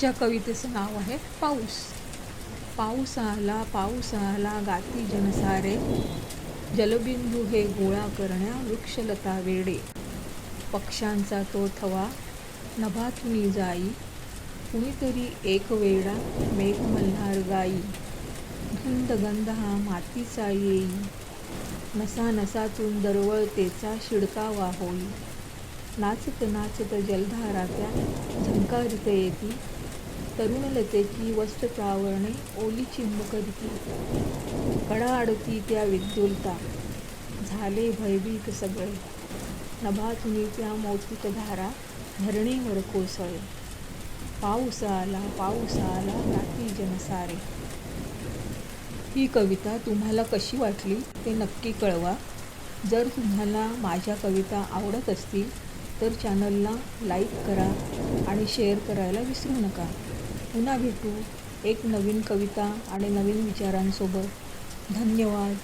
आजच्या कवितेचं नाव आहे पाऊस. पाऊस आला पाऊस आला गाती जनसारे. जलबिंदू हे गोळा करण्या वृक्षलता वेडे. पक्ष्यांचा तो थवा नभातुनी जाई. कुणीतरी एक वेळा मेघ मल्हार गाई. धुंद गंध हा मातीचा येई. नसा नसातून दरवळतेचा शिडकावा होई. नाचत नाचत जलधारा त्या झंकारित येती. तरुणलतेची वस्त्रप्रावरणे ओली चिमुकरिती कडाडती त्या विद्युलता. झाले भयभीत सगळे. नभातुनी त्या मोतीत धारा धरणीवर कोसळे. पाऊस आला पाऊस आला राती जनसारे. ही कविता तुम्हाला कशी वाटली ते नक्की कळवा. जर तुम्हाला माझ्या कविता आवडत असतील तर चॅनलला लाईक करा आणि शेअर करायला विसरू नका. पुन्हा भेटू एक नवीन कविता आणि नवीन विचारांसोबत. धन्यवाद.